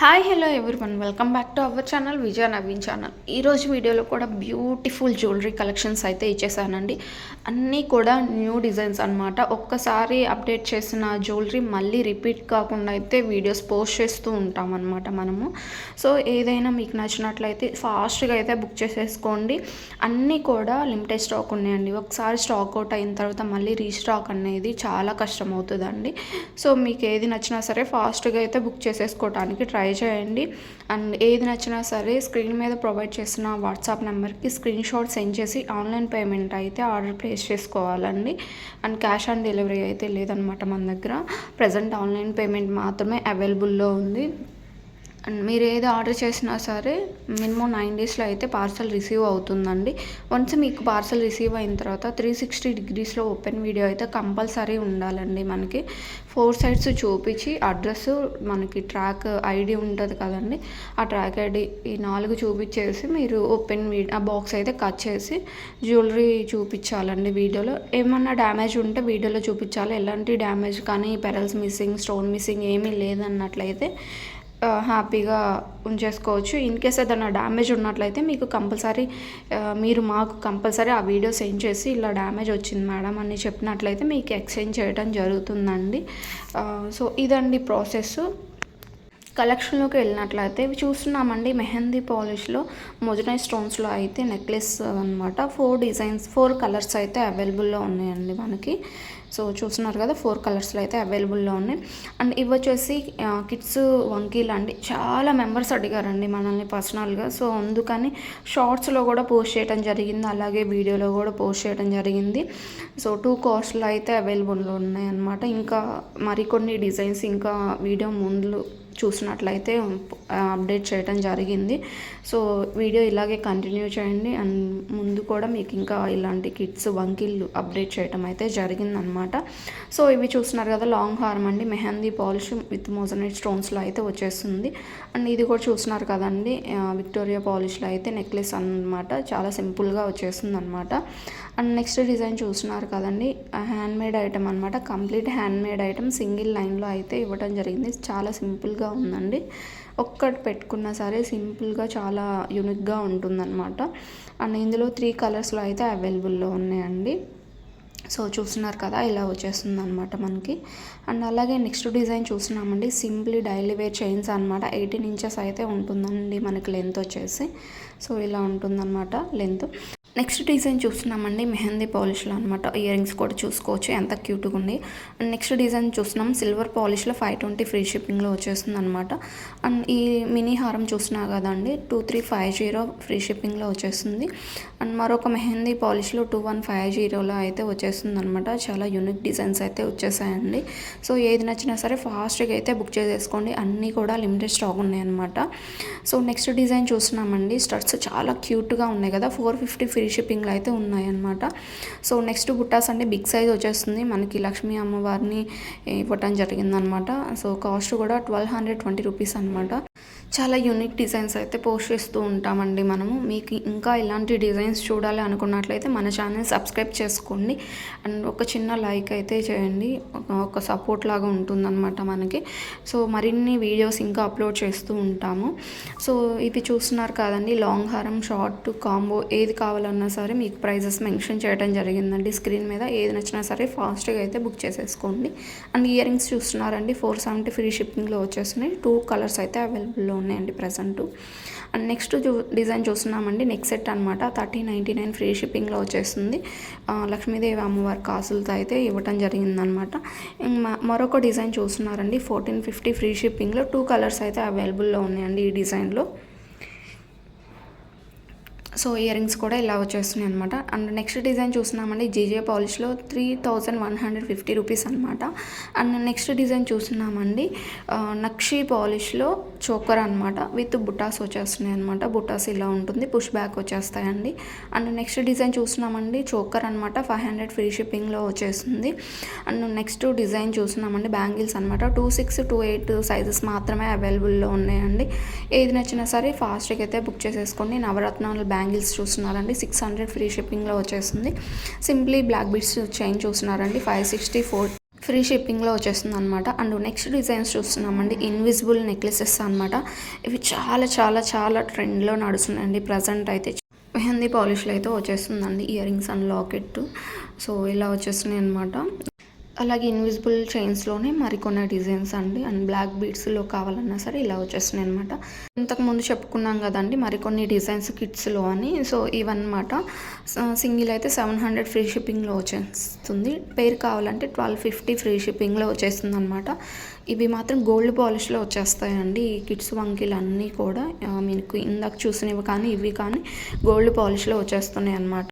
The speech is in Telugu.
Hi hello one welcome back to our channel Vijaya Naveen channel ఈరోజు వీడియోలో కూడా బ్యూటిఫుల్ జ్యువెలరీ కలెక్షన్స్ అయితే ఇచ్చేసానండి. అన్నీ కూడా న్యూ డిజైన్స్ అనమాట ఒక్కసారి అప్డేట్ చేసిన జ్యువెలరీ మళ్ళీ రిపీట్ కాకుండా అయితే వీడియోస్ పోస్ట్ చేస్తూ ఉంటాం మనము. సో ఏదైనా మీకు నచ్చినట్లయితే ఫాస్ట్గా అయితే బుక్ చేసేసుకోండి. అన్నీ కూడా లిమిటెడ్ స్టాక్ ఉన్నాయండి. ఒకసారి స్టాక్ అవుట్ అయిన తర్వాత మళ్ళీ రీస్టాక్ అనేది చాలా కష్టం అవుతుందండి సో మీకు ఏది నచ్చినా సరే ఫాస్ట్గా అయితే బుక్ చేసేసుకోవడానికి ట్రై చేయండి. అండ్ ఏది నచ్చినా సరే స్క్రీన్ మీద ప్రొవైడ్ చేసిన వాట్సాప్ నెంబర్కి స్క్రీన్ షాట్ సెండ్ చేసి ఆన్లైన్ పేమెంట్ అయితే ఆర్డర్ ప్లేస్ చేసుకోవాలండి. అండ్ క్యాష్ ఆన్ డెలివరీ అయితే లేదనమాట మన దగ్గర. ప్రజెంట్ ఆన్లైన్ పేమెంట్ మాత్రమే అవైలబుల్లో ఉంది. అండ్ మీరు ఏది ఆర్డర్ చేసినా సరే మినిమం నైన్ డేస్లో అయితే పార్సల్ రిసీవ్ అవుతుందండి. వన్స్ మీకు పార్సల్ రిసీవ్ అయిన తర్వాత త్రీ సిక్స్టీ డిగ్రీస్లో ఓపెన్ వీడియో అయితే కంపల్సరీ ఉండాలండి మనకి. ఫోర్ సైడ్స్ చూపించి అడ్రస్ మనకి ట్రాక్ ఐడి ఉంటుంది కదండి. ఆ ట్రాక్ ఐడి ఈ నాలుగు చూపించేసి మీరు ఓపెన్ ఆ బాక్స్ అయితే కట్ చేసి జ్యువెలరీ చూపించాలండి వీడియోలో. ఏమన్నా డ్యామేజ్ ఉంటే వీడియోలో చూపించాలి. ఎలాంటి డ్యామేజ్ కానీ పెరల్స్ మిస్సింగ్ స్టోన్ మిస్సింగ్ ఏమీ లేదన్నట్లయితే హ్యాపీగా ఉంచేసుకోవచ్చు. ఇన్ కేస్ ఏదైనా డ్యామేజ్ ఉన్నట్లయితే మీకు కంపల్సరీ మీరు మాకు కంపల్సరీ ఆ వీడియో సెండ్ చేసి ఇలా డ్యామేజ్ వచ్చింది మేడం అని చెప్పినట్లయితే మీకు ఎక్స్చేంజ్ చేయడం జరుగుతుందండి. సో ఇదండి ప్రాసెస్ కలెక్షన్లోకి వెళ్ళినట్లయితే ఇవి చూస్తున్నామండి మెహందీ పాలిష్లో మొజనై స్టోన్స్లో అయితే నెక్లెస్ అనమాట ఫోర్ డిజైన్స్ ఫోర్ కలర్స్ అయితే అవైలబుల్లో ఉన్నాయండి మనకి. సో చూస్తున్నారు కదా ఫోర్ కలర్స్లో అయితే అవైలబుల్లో ఉన్నాయి. అండ్ ఇవి వచ్చేసి కిడ్స్ వంకీలు అండి. చాలా మెంబర్స్ అడిగారండి మనల్ని పర్సనల్గా. సో అందుకని షార్ట్స్లో కూడా పోస్ట్ చేయడం జరిగింది అలాగే వీడియోలో కూడా పోస్ట్ చేయడం జరిగింది. సో టూ కాస్ట్లో అయితే అవైలబుల్లో ఉన్నాయి అనమాట ఇంకా మరికొన్ని డిజైన్స్ ఇంకా వీడియో ముందు చూసినట్లయితే అప్డేట్ చేయడం జరిగింది. సో వీడియో ఇలాగే కంటిన్యూ చేయండి. అండ్ ముందు కూడా మీకు ఇంకా ఇలాంటి కిట్స్ వంకిళ్ళు అప్డేట్ చేయడం అయితే జరిగిందనమాట. సో ఇవి చూస్తున్నారు కదా లాంగ్ హార్మ్ అండి. మెహందీ పాలిష్ విత్ మోజనైట్ స్టోన్స్లో అయితే వచ్చేస్తుంది. అండ్ ఇది కూడా చూస్తున్నారు కదండి విక్టోరియా పాలిష్లో అయితే నెక్లెస్ అనమాట చాలా సింపుల్గా వచ్చేస్తుంది అనమాట అండ్ నెక్స్ట్ డిజైన్ చూస్తున్నారు కదండి హ్యాండ్ మేడ్ ఐటమ్ అనమాట complete hand made item single లైన్లో అయితే ఇవ్వడం జరిగింది. చాలా సింపుల్గా ఉందండి. ఒక్కటి పెట్టుకున్నా సరే సింపుల్గా చాలా యూనిక్గా ఉంటుందన్నమాట. అండ్ ఇందులో త్రీ కలర్స్లో అయితే అవైలబుల్లో ఉన్నాయండి. సో చూస్తున్నారు కదా ఇలా వచ్చేస్తుంది అనమాట మనకి. అండ్ అలాగే నెక్స్ట్ డిజైన్ చూస్తున్నామండి. సింప్లీ డైలీ వేర్ చైన్స్ అనమాట ఎయిటీన్ ఇంచెస్ అయితే ఉంటుందండి మనకి లెంత్ వచ్చేసి. సో ఇలా ఉంటుందన్నమాట లెంత్ నెక్స్ట్ డిజైన్ చూస్తున్నామండి మెహందీ పాలిష్లో అనమాట ఇయర్ రింగ్స్ కూడా చూసుకోవచ్చు. ఎంత క్యూట్గా ఉంది. అండ్ నెక్స్ట్ డిజైన్ చూస్తున్నాం. సిల్వర్ పాలిష్లో ఫైవ్ ట్వంటీ ఫ్రీ షిప్పింగ్లో వచ్చేస్తుంది అనమాట అండ్ ఈ మినీ హారం చూసినా కదండి. Two three five zero free షిప్పింగ్లో వచ్చేస్తుంది. అండ్ మరొక మెహందీ పాలిష్లో టూ వన్ ఫైవ్ జీరోలో అయితే వచ్చేస్తుంది అనమాట చాలా యూనిక్ డిజైన్స్ అయితే వచ్చేసాయండి. సో ఏది నచ్చినా సరే ఫాస్ట్గా అయితే బుక్ చేసేసుకోండి. అన్నీ కూడా లిమిటెడ్ స్టాక్ ఉన్నాయన్నమాట సో నెక్స్ట్ డిజైన్ చూస్తున్నామండి. స్టర్ట్స్ చాలా క్యూట్గా ఉన్నాయి కదా. ఫోర్ ఫిఫ్టీ ఫ్రీ షిప్పింగ్లో అయితే ఉన్నాయన్నమాట. సో నెక్స్ట్ బుట్టాస్ అంటే బిగ్ సైజ్ వచ్చేస్తుంది. మనకి లక్ష్మీ అమ్మవారిని ఇవ్వటం జరిగిందనమాట సో కాస్ట్ కూడా ట్వెల్వ్ హండ్రెడ్ ట్వంటీ రూపీస్ అనమాట చాలా యూనిక్ డిజైన్స్ అయితే పోస్ట్ చేస్తూ ఉంటామండి మనము. మీకు ఇంకా ఇలాంటి డిజైన్స్ చూడాలి అనుకున్నట్లయితే మన ఛానల్ సబ్స్క్రైబ్ చేసుకోండి. అండ్ ఒక చిన్న లైక్ అయితే చేయండి. ఒక సపోర్ట్ లాగా ఉంటుందన్నమాట మనకి. సో మరిన్ని వీడియోస్ ఇంకా అప్లోడ్ చేస్తూ ఉంటాము. సో ఇవి చూస్తున్నారు కదండి లాంగ్ హారం షార్ట్ కాంబో ఏది కావాలన్నా సరే మీకు ప్రైజెస్ మెన్షన్ చేయడం జరిగిందండి. స్క్రీన్ మీద ఏది నచ్చినా సరే ఫాస్ట్గా అయితే బుక్ చేసేసుకోండి. అండ్ ఇయర్ రింగ్స్ చూస్తున్నారండి ఫోర్ సెవెంటీ ఫ్రీ షిప్పింగ్లో వచ్చేస్తున్నాయి. టూ కలర్స్ అయితే అవైలబుల్లో ఉన్నాయండి ప్రజెంట్ అండ్ నెక్స్ట్ చూ డిజైన్ చూస్తున్నామండి నెక్ సెట్ అనమాట థర్టీ నైంటీ నైన్ ఫ్రీ షిప్పింగ్లో వచ్చేస్తుంది. లక్ష్మీదేవి అమ్మవారి కాసులతో అయితే ఇవ్వటం జరిగిందనమాట మరొక డిజైన్ చూస్తున్నారండి. ఫోర్టీన్ ఫిఫ్టీ ఫ్రీ షిప్పింగ్లో టూ కలర్స్ అయితే అవైలబుల్లో ఉన్నాయండి ఈ డిజైన్లో. సో ఇయర్ రింగ్స్ కూడా ఇలా వచ్చేస్తున్నాయి అనమాట అండ్ నెక్స్ట్ డిజైన్ చూస్తున్నామండి. GJ పాలిష్లో three thousand one hundred fifty rupees అనమాట అండ్ నెక్స్ట్ డిజైన్ చూస్తున్నామండి. నక్షి పాలిష్లో చోకర్ అనమాట విత్ బుటాస్ వచ్చేస్తున్నాయి అనమాట బుటాస్ ఇలా ఉంటుంది. పుష్ బ్యాక్ వచ్చేస్తాయండి. అండ్ నెక్స్ట్ డిజైన్ చూస్తున్నామండి. చోకర్ అనమాట ఫైవ్ హండ్రెడ్ ఫ్రీ షిప్పింగ్లో వచ్చేస్తుంది. అండ్ నెక్స్ట్ డిజైన్ చూస్తున్నామండి. బ్యాంగిల్స్ అనమాట two six two eight sizes మాత్రమే అవైలబుల్లో ఉన్నాయండి. ఏది నచ్చినా సరే ఫాస్ట్గా అయితే బుక్ చేసేసుకోండి. నవరత్నాలు బ్యాంగిల్స్ చూస్తున్నారండి. సిక్స్ హండ్రెడ్ ఫ్రీ షిప్పింగ్లో వచ్చేస్తుంది. సింప్లీ బ్లాక్ బీడ్స్ చైన్ చూస్తున్నారండి. ఫైవ్ సిక్స్టీ ఫోర్ ఫ్రీ షిప్పింగ్లో వచ్చేస్తుంది అనమాట అండ్ నెక్స్ట్ డిజైన్స్ చూస్తున్నామండి. ఇన్విజిబుల్ నెక్లెసెస్ అనమాట ఇవి చాలా చాలా చాలా ట్రెండ్లో నడుస్తున్నాయండి. ప్రజెంట్ అయితే మెహందీ పాలిష్లో అయితే వచ్చేస్తుందండి. Ear rings and locket so ఇలా వచ్చేస్తున్నాయి అనమాట అలాగే ఇన్విజిబుల్ చైన్స్లోనే మరికొన్ని డిజైన్స్ అండి. అండ్ బ్లాక్ బీడ్స్లో కావాలన్నా సరే ఇలా వచ్చేస్తున్నాయి అనమాట ఇంతకుముందు చెప్పుకున్నాం కదండి మరికొన్ని డిజైన్స్ కిట్స్లో అని. సో ఇవన్నమాట. సింగిల్ అయితే సెవెన్ హండ్రెడ్ ఫ్రీ షిప్పింగ్లో వచ్చేస్తుంది. పేరు కావాలంటే ట్వెల్వ్ ఫిఫ్టీ ఫ్రీ షిప్పింగ్లో వచ్చేస్తుంది అనమాట ఇవి మాత్రం గోల్డ్ పాలిష్లో వచ్చేస్తాయండి. ఈ కిడ్స్ వంకీలు అన్నీ కూడా మీకు ఇందాక చూసినవి కానీ ఇవి కానీ గోల్డ్ పాలిష్లో వచ్చేస్తున్నాయి అనమాట